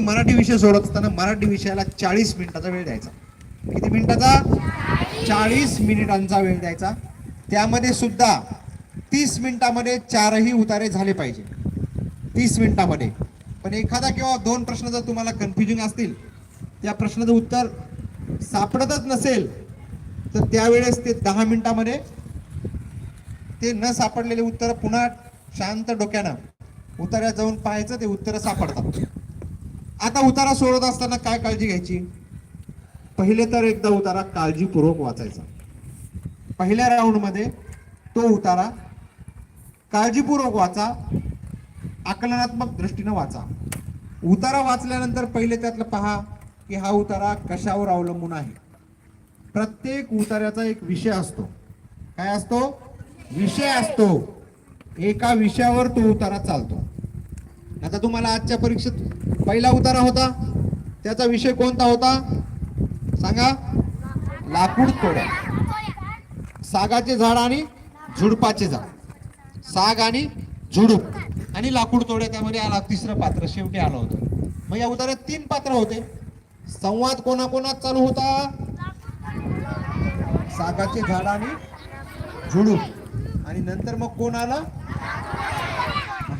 मराठी विषय सोडत असताना मराठी विषयाला चाळीस मिनिटाचा वेळ द्यायचा. किती मिनिटाचा? चाळीस मिनिटांचा वेळ द्यायचा. त्यामध्ये सुद्धा तीस मिनिटामध्ये चारही उतारे झाले पाहिजे. तीस मिनिटामध्ये. पण एखादा किंवा दोन प्रश्न जर तुम्हाला कन्फ्युजिंग असतील त्या प्रश्नाचं उत्तर सापडतच नसेल तर त्यावेळेस ते दहा मिनिटामध्ये ते न सापडलेले उत्तर पुन्हा शांत डोक्यानं उतार्या जाऊन पाहायचं ते उत्तर सापडतात. आता उतारा सोडत असताना काय काळजी घ्यायची? पहिले तर एकदा उतारा काळजीपूर्वक वाचायचा. पहिल्या राऊंडमध्ये तो उतारा काळजीपूर्वक वाचा आकलनात्मक दृष्टीनं वाचा. उतारा वाचल्यानंतर पहिले त्यातलं पहा की हा उतारा कशावर अवलंबून आहे. प्रत्येक उतार्याचा एक विषय असतो. काय असतो? विषय असतो. एका विषयावर तो उतारा चालतो. आता तुम्हाला आजच्या परीक्षेत पहिला उतारा होता. त्याचा विषय कोणता होता? सांगा. लाकूड तोड्या सागाचे झाड आणि झुडपाचे झाड. साग आणि झुडूप. आणि लाकूड तोड्या त्यामध्ये आला तिसरं पात्र शेवटी आलं होतं. मग या उतार्यात तीन पात्र होते. संवाद कोणाकोणात चालू होता? सागाचे झाड आणि झुडूप. आणि नंतर मग कोण आला?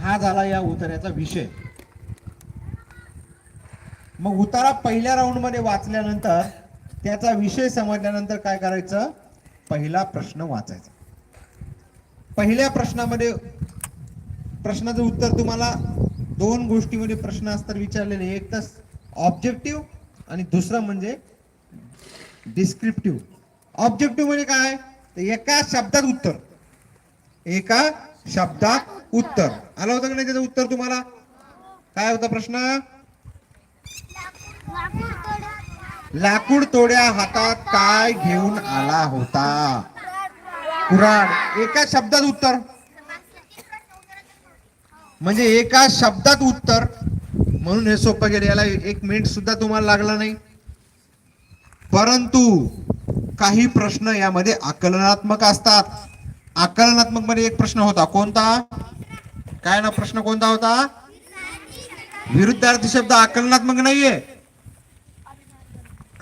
हा झाला या उतार्याचा विषय. मग उतारा पहिल्या राऊंडमध्ये वाचल्यानंतर त्याचा विषय समजल्यानंतर काय करायचं? पहिला प्रश्न वाचायचा. पहिल्या प्रश्नामध्ये प्रश्नाचं उत्तर तुम्हाला दोन गोष्टीमध्ये प्रश्न असतात विचारलेले. एक तर ऑब्जेक्टिव्ह आणि दुसरं म्हणजे डिस्क्रिप्टिव्ह ऑब्जेक्टिव्ह म्हणजे काय? एका शब्दात उत्तर. एका शब्दात उत्तर. आलं होतं का नाही त्याचं उत्तर तुम्हाला? काय होता प्रश्न? लाकूड तोड्या हातात काय घेऊन आला होता? कुराड. एका शब्दात उत्तर. म्हणजे एका शब्दात उत्तर. म्हणून हे सोपं गेलं. याला एक मिनिट सुद्धा तुम्हाला लागला नाही. परंतु काही प्रश्न यामध्ये आकलनात्मक असतात. आकलनात्मकमध्ये एक प्रश्न होता. कोणता? काय ना प्रश्न कोणता होता? विरुद्धार्थी शब्द आकलनात्मक नाहीये.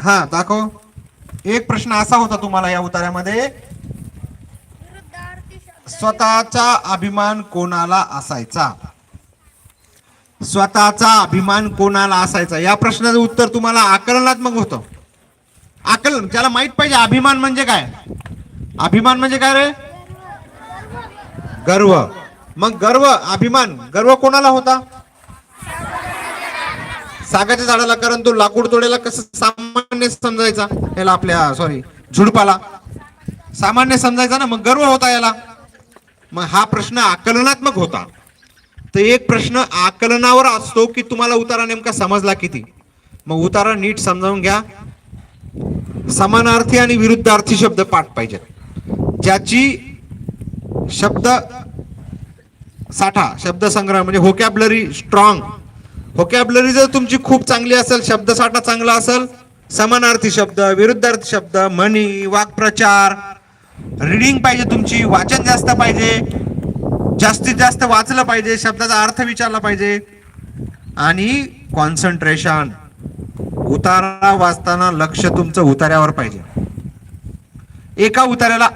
हा दाखव. एक प्रश्न असा होता तुम्हाला या उतार्यामध्ये स्वतःचा अभिमान कोणाला असायचा? स्वतःचा अभिमान कोणाला असायचा? या प्रश्नाचं उत्तर तुम्हाला आकलनात्मक होतं. आकलन त्याला माहीत पाहिजे अभिमान म्हणजे काय? अभिमान म्हणजे काय रे? गर्व. मग गर्व अभिमान गर्व कोणाला होता? सागाच्या झाडाला कारण तो लाकूड तोडेला कसं सामान्य समजायचा? याला आपल्या सॉरी झुडपाला. सामान्य समजायचा ना मग गर्व होता याला. मग हा प्रश्न आकलनात्मक होता. तर एक प्रश्न आकलनावर असतो की तुम्हाला उतारा नेमका समजला किती? मग उतारा नीट समजावून घ्या. समानार्थी आणि विरुद्धार्थी शब्द पाठ पाहिजेत. ज्याची शब्द साठा शब्द संग्रह म्हणजे होकॅबलरी स्ट्रॉंग होकॅबलरी जर तुमची खूप चांगली असेल शब्द साठा चांगला असेल समानार्थी शब्द विरुद्धार्थी शब्द म्हणी वाक्प्रचार रिडिंग पाहिजे तुमची वाचन जास्त पाहिजे जास्तीत जास्त वाचलं पाहिजे शब्दाचा अर्थ विचारला पाहिजे. आणि कॉन्सन्ट्रेशन उतारा वाचताना लक्ष तुमचं उतार्यावर पाहिजे. एका उतार्याला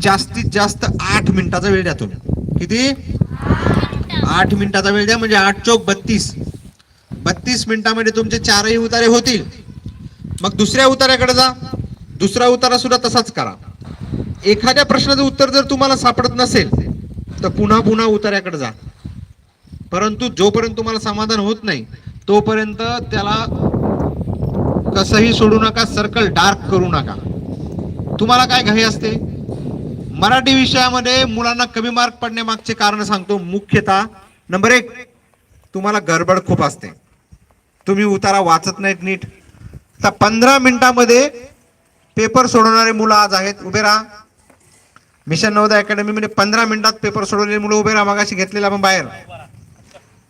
जास्तीत जास्त आठ मिनिटाचा वेळ द्या तुम्ही. किती? आठ मिनिटाचा वेळ द्या म्हणजे आठ चौक बत्तीस. बत्तीस मिनिटामध्ये तुमचे चारही उतारे होतील. मग दुसऱ्या उतार्याकडे जा. दुसरा उतारा सुद्धा तसाच करा. एखाद्या प्रश्नाचं उत्तर जर तुम्हाला सापडत नसेल तर पुन्हा पुन्हा उतार्याकडे जा. परंतु जोपर्यंत तुम्हाला समाधान होत नाही तोपर्यंत त्याला कसंही सोडू नका सर्कल डार्क करू नका. तुम्हाला काय घाई असते? मराठी विषयामध्ये मुलांना कमी मार्क पडण्यामागचे कारण सांगतो मुख्यतः. नंबर एक तुम्हाला गडबड खूप असते. तुम्ही उतारा वाचत नाहीत नीट. तर पंधरा मिनिटामध्ये पेपर सोडवणारे मुलं आज आहेत उभे राहा. मिशन नवोदय अकॅडमीमध्ये पंधरा मिनिटात पेपर सोडवलेले मुलं उभे राहा. मागाशी घेतलेले आपण बाहेर.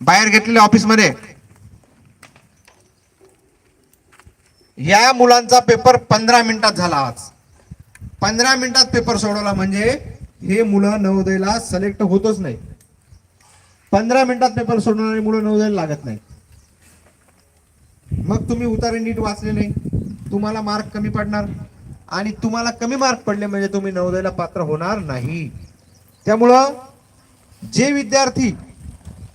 बाहेर घेतलेल्या ऑफिसमध्ये या मुलांचा पेपर पंधरा मिनिटात झाला आज. पंधरा मिनिटात पेपर सोडवला म्हणजे हे मुलं नवोदयला सिलेक्ट होतच नाही. पंधरा मिनिटात पेपर सोडवणारी मुलं नवोदयला लागत नाही. मग तुम्ही उतारे नीट वाचले नाही. तुम्हाला मार्क कमी पडणार. आणि तुम्हाला कमी मार्क पडले म्हणजे तुम्ही नवोदयला पात्र होणार नाही. त्यामुळं जे विद्यार्थी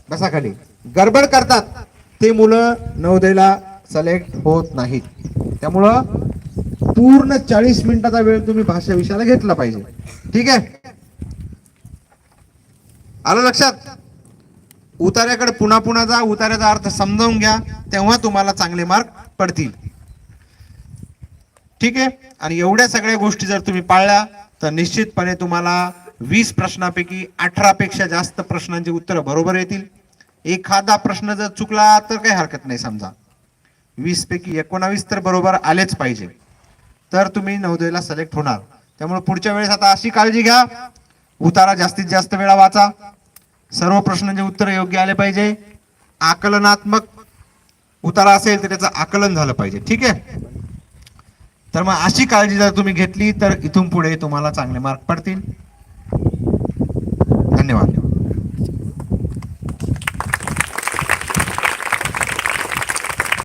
बसाखाली गडबड करतात ते मुलं नवोदयला सिलेक्ट होत नाहीत. त्यामुळं पूर्ण चाळीस मिनिटाचा वेळ तुम्ही भाषा विषयाला घेतला पाहिजे. ठीक आहे? आलं लक्षात? उतार्याकडे पुन्हा पुन्हा जा उतार्याचा अर्थ समजावून घ्या तेव्हा तुम्हाला चांगले मार्क पडतील. ठीक आहे? आणि एवढ्या सगळ्या गोष्टी जर तुम्ही पाळल्या तर निश्चितपणे तुम्हाला वीस प्रश्नापैकी अठरा पेक्षा जास्त प्रश्नांची उत्तरं बरोबर येतील. एखादा प्रश्न जर चुकला तर काही हरकत नाही समजा. वीस पैकी एकोणावीस तर बरोबर आलेच पाहिजे. तर तुम्ही नवोदयला सिलेक्ट होणार. त्यामुळे पुढच्या वेळेस आता अशी काळजी घ्या. उतारा जास्तीत जास्त वेळा वाचा. सर्व प्रश्नांचे उत्तर योग्य आले पाहिजे. आकलनात्मक उतारा असेल तर त्याचं आकलन झालं पाहिजे. ठीक आहे? तर मग अशी काळजी जर तुम्ही घेतली तर इथून पुढे तुम्हाला चांगले मार्क पडतील. धन्यवाद.